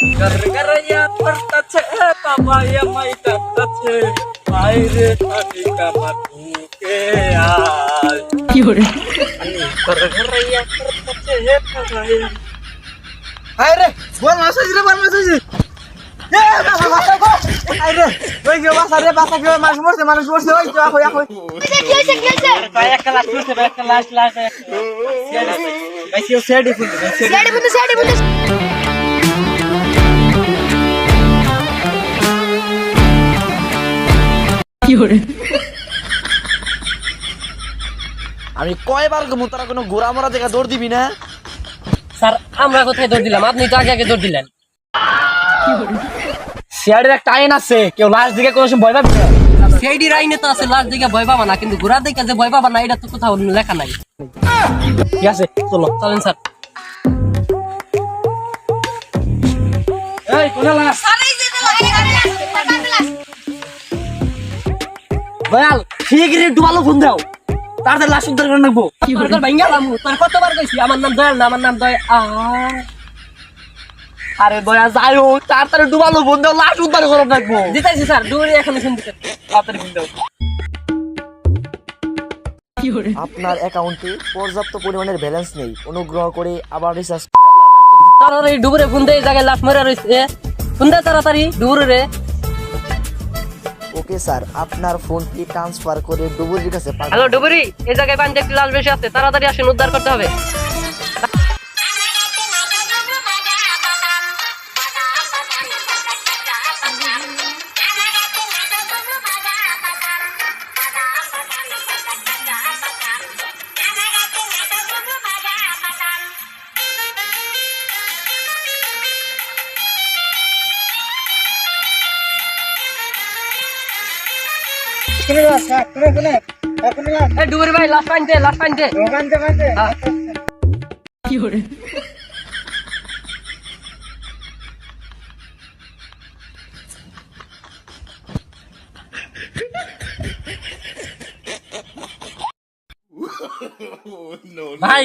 গরগরয়া পড়তাছে বাবায়া মাইতাছে বাইরে থাকি কামা তুকে আয় গরগরয়া পড়তাছে বাবায়া বল আছে রে বল আরে ওই যে বাসা রে মানুষ আমি কয়বার গমু তোরা কোনো গোড়া মরা জায়গা দৌড় দিবি না? স্যার আমরা কোথায় দৌড় দিলাম? আপনি তো আগে আগে দৌড় দিলেন। শেয়ারের একটা আইন আছে কেউ লাস্ট দিকে কোনো সময় ভয় পাবে না। সেইডি রাইনে তো আছে লাস্ট দিকে ভয় পাবা না কিন্তু দিকে যে ভয় পাবা না এটা তো কোথাও লেখা নাই। ঠিক আছে? চলো চলেন স্যার। এই কোনে দয়াল শিগগিরই ডুবালো ফোন দাও। তাড়াতাড়ি লাশ উদ্ধার করে নেব তোর ভাঙ্গা লামু তোর কতবার কইছি? আমার নাম দয়াল না আমার নাম দয় আরে দয়া যাই তাড়াতাড়ি ডুবালো ফোন দাও লাশ উদ্ধার করে রাখব দিতেছি স্যার দৌড়ে এখন শুনতে তাড়াতাড়ি ফোন দাও। আপনার অ্যাকাউন্টে পর্যাপ্ত পরিমাণের ব্যালেন্স নেই। অনুগ্রহ করে আবার রিচার্জ তাড়াতাড়ি ডুবুরে ফোন দে এই জায়গায় লাশ মরে রয়েছে ফোন দে তাড়াতাড়ি ডুবুরে রে। ওকে স্যার আপনার ফোনটি ট্রান্সফার করে ডুবুরির কাছে হ্যালো ডুবুরি। এই জায়গায় পাঞ্জে লাল বেশি আছে। তাড়াতাড়ি আসেন, উদ্ধার করতে হবে। ডুবুরি ভাই পাইনতে লাশ পাইনতে হ্যাঁ। ভাই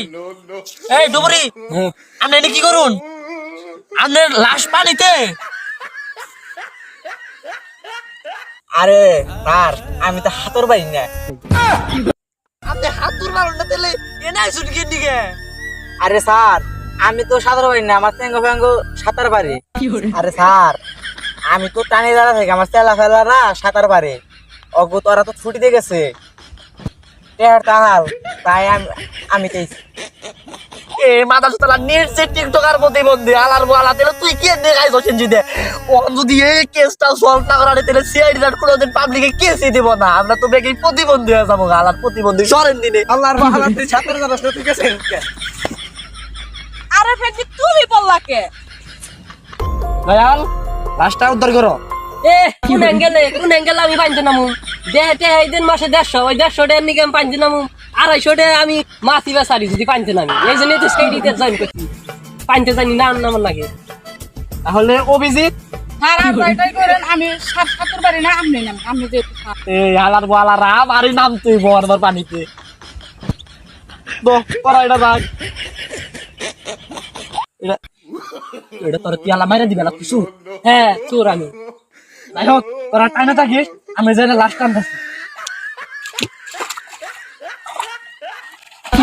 এই ডুবুরি আপনি কি করুন? আপনার লাশ পানিতে আরে স্যার আমি তো হাতর পাই না। আপনি হাতুর মারুন না তাহলে এ নাই দিকে আরে স্যার আমি তো সাঁতার পারি না আমার ট্যাঙ্গো ফ্যাঙ্গো সাঁতার পারি। আরে স্যার আমি তো টানি দাঁড়া থাকি আমার চেলা ফেলারা সাঁতার পারে। অগো তোরা তো ছুটিতে গেছে। টেহার তাহাল তাই আমি আমি এ মাথা সুতলা নির্সে টিকটকার মধ্যে আলার আলা তেলে তুই কে দেখাই সচিন জিদে ও যদি এই কেসটা সলভ না করা তাহলে সিআইডি রাট কোনোদিন পাবলিকে কেসই দিব না। আমরা তো বেগে প্রতিবন্ধী হয়ে যাব আলার প্রতিবন্ধী সরেন দিনে। আল্লাহর বাহানা তুই ছাত্র জানাস না ঠিক আছে? আরে ফেকি তুমি বললা কে? দয়াল লাশটা উদ্ধার করো। এ কোন অ্যাঙ্গেলে কোন অ্যাঙ্গেলে আমি পাইনতে নামু? দেহতে এই দিন মাসে দেড়শো ওই দেড়শো টাকার নিকে আমি নামু? আড়াইশো টাকা আমি মাছি বেসারি যদি পাইনতে নামি। এই জন্যই তো সেইটিতে জয়েন করছি। পাইনতে জানি না নামান লাগে। তাহলে অভিজিৎ? আমি সাত সাতুর পারি না আপনি নাম আপনি যেহেতু এই আলার বালারা আমারই নাম তুই বরবার পানিতে। এটা যাক এটা এটা তোর পিয়ালা মাইরা দিবে না কিছু? হ্যাঁ চোর আমি। যাই হোক তোরা টাইনে থাকিস আমি যাই না লাস্ট টানতেছি।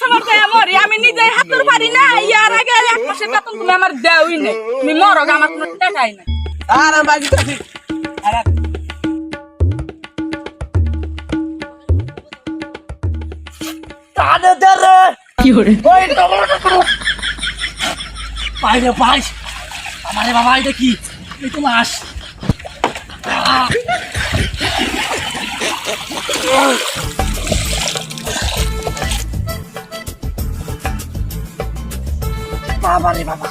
এ, আমি তোমার বাসা করতে মরি আমি নিজে হাতুর পারি না ইয়ার আগে এক মাসের বেতন তুমি আমার দেওই নেই। তুমি মরো আমার কোনো টাকাই নাই আর আমি বাজি আছি কানে দে রে। কি হরে ওই ভাই রে ভাই আমারে বাবা এটা কি? এই তো লাশ বাবা রে বাবা।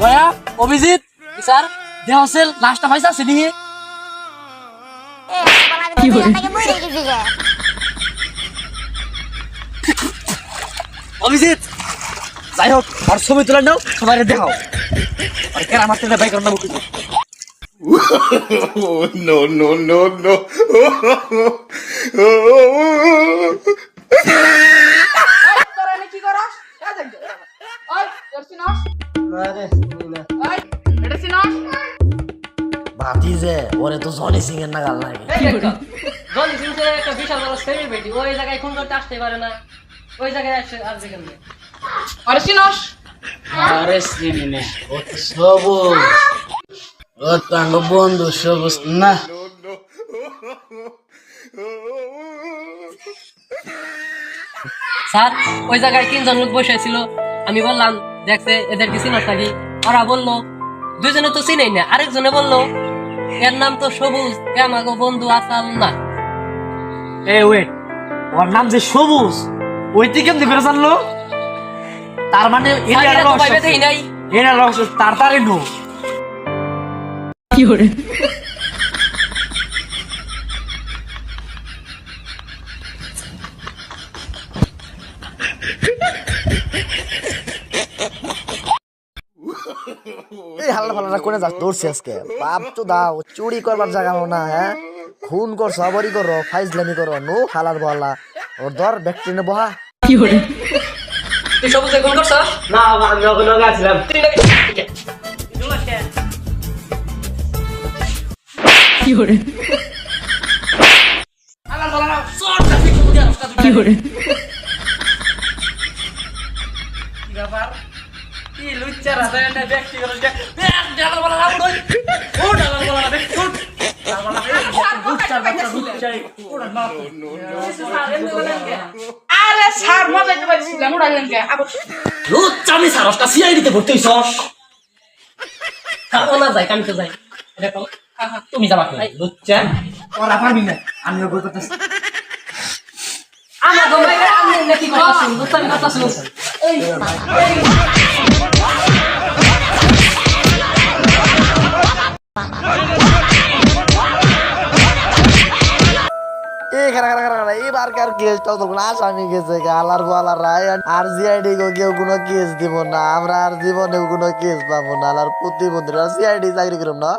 দয়া অভিজিৎ স্যার দেহ আছে লাস্টটা পাইছে আছে অভিজিৎ যাই হোক আর ছবি তুলে নাও সবাই দেখাও। আর কেন আমার থেকে বাইক রান্না নো নো নো নো ভাতিজে ওরে তো জনি সিং এর নাগাল লাগে। জনি সিং সে একটা বিশাল বড় সেলিব্রিটি ওই জায়গায় খুন করতে আসতে পারে না। ওই জায়গায় আসছে আসবে কেন ওরে চিনস আরে চিনি না ও তো সবুজ। ও তো বন্ধু সবুজ না। স্যার ওই জায়গায় তিনজন লোক বসে ছিল। আমি বললাম দেখছে এদের কি চিনস নাকি? ওরা বলল দুজনে তো চিনেই না আরেকজনে বলল এর নাম তো সবুজ এ আমাকে বন্ধু আসাল না এ ওয়েট ওর নাম যে সবুজ ওই তুই কেমনি করে জানলো? তার মানে এটা রহস্য এটা নো কি করে ফাল্লা কোনে যাস? দৌড়ছি আজকে। বাপ তো দাও চুরি করবার জায়গা না হ্যাঁ? খুন কর সবরি করো ফাইজলামি করো নো খালার বলা। ওর ধর ব্যক্তি নে বহা। তুই সবুজ খুন করছ? না আমি ওখানে গেছিলাম আরে স্যার মজাইতে পারছিলাম উড়াইলেন কে আবার আমি সারসটা সিআইডিতে ভর্তি হইছস খাব না যাই কামতে যাই দেখো তুমি যাবা কি লুচ্চা ওরা পারবি না আমি ওই কথা আমার গমাই আমি নাকি কথা শুন লুচ্চা কথা শুন এই এই গেছে আলার আর সিআইডি কেস না, আমরা আর জীবনে কোনো কেস পাবো না। আর প্রতিবন্ধী সিআইডি চাকরি করব না